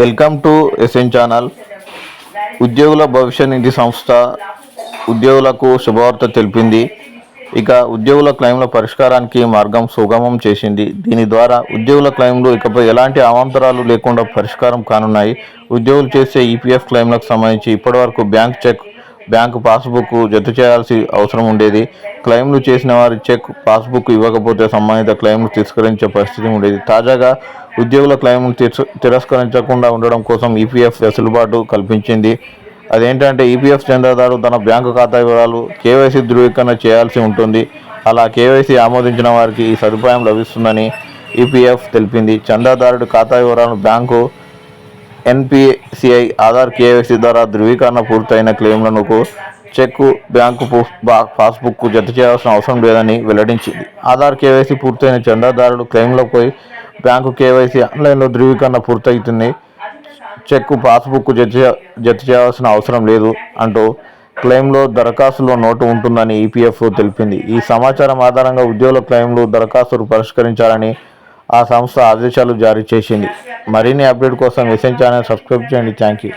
Welcome to SN channel. ఉద్యోగుల భవిష్య నిధి సంస్థ ఉద్యోగులకు శుభవార్త తెలిపింది. ఇక ఉద్యోగుల క్లెయిమ్ల పరిష్కారానికి మార్గం సుగమం చేసింది. దీని ద్వారా ఉద్యోగుల క్లెయిమ్లు ఇకపై ఎలాంటి అవాంతరాలు లేకుండా పరిష్కారం కానున్నాయి. ఉద్యోగులు చేసే ఈపీఎఫ్ క్లెయిమ్లకు సంబంధించి ఇప్పటివరకు బ్యాంక్ చెక్ బ్యాంకు పాస్బుక్ జత చేయాల్సి అవసరం ఉండేది. క్లెయిమ్లు చేసిన వారి చెక్ పాస్బుక్ ఇవ్వకపోతే సంబంధిత క్లెయిమ్లు తిరస్కరించే పరిస్థితి ఉండేది. తాజాగా ఉద్యోగుల క్లెయిమ్లు తిరస్కరించకుండా ఉండడం కోసం ఈపీఎఫ్ వెసులుబాటు కల్పించింది. అదేంటంటే ఈపీఎఫ్ చందాదారు తన బ్యాంకు ఖాతా వివరాలు కేవైసీ ధృవీకరణ చేయాల్సి ఉంటుంది. అలా కేవైసీ ఆమోదించిన వారికి ఈ సదుపాయం లభిస్తుందని ఈపీఎఫ్ తెలిపింది. చందాదారుడి ఖాతా వివరాలను బ్యాంకు ఎన్పిసిఐ ఆధార్ కేవైసీ ద్వారా ధృవీకరణ పూర్తయిన క్లెయిమ్లకు చెక్కు బ్యాంకు పాస్బుక్కు పాస్బుక్ జత చేయాల్సిన అవసరం లేదని వెల్లడించింది. ఆధార్ కేవైసీ పూర్తయిన చందాదారుడు క్లెయిమ్లపై బ్యాంకు కేవైసీ ఆన్లైన్లో ధృవీకరణ పూర్తవుతుంది చెక్కు పాస్బుక్ జత జత చేయాల్సిన అవసరం లేదు అంటూ క్లెయిమ్లో దరఖాస్తులో నోటు ఉంటుందని ఈపీఎఫ్ఓ తెలిపింది. ఈ సమాచారం ఆధారంగా ఉద్యోగుల క్లెయిమ్లు దరఖాస్తులు పరిష్కరించాలని ఆ సంస్థ ఆదేశాలు జారీ చేసింది. మరిన్ని అప్డేట్ కోసం ఎస్ఎన్ ఛానల్ సబ్స్క్రైబ్ చేయండి. Thank you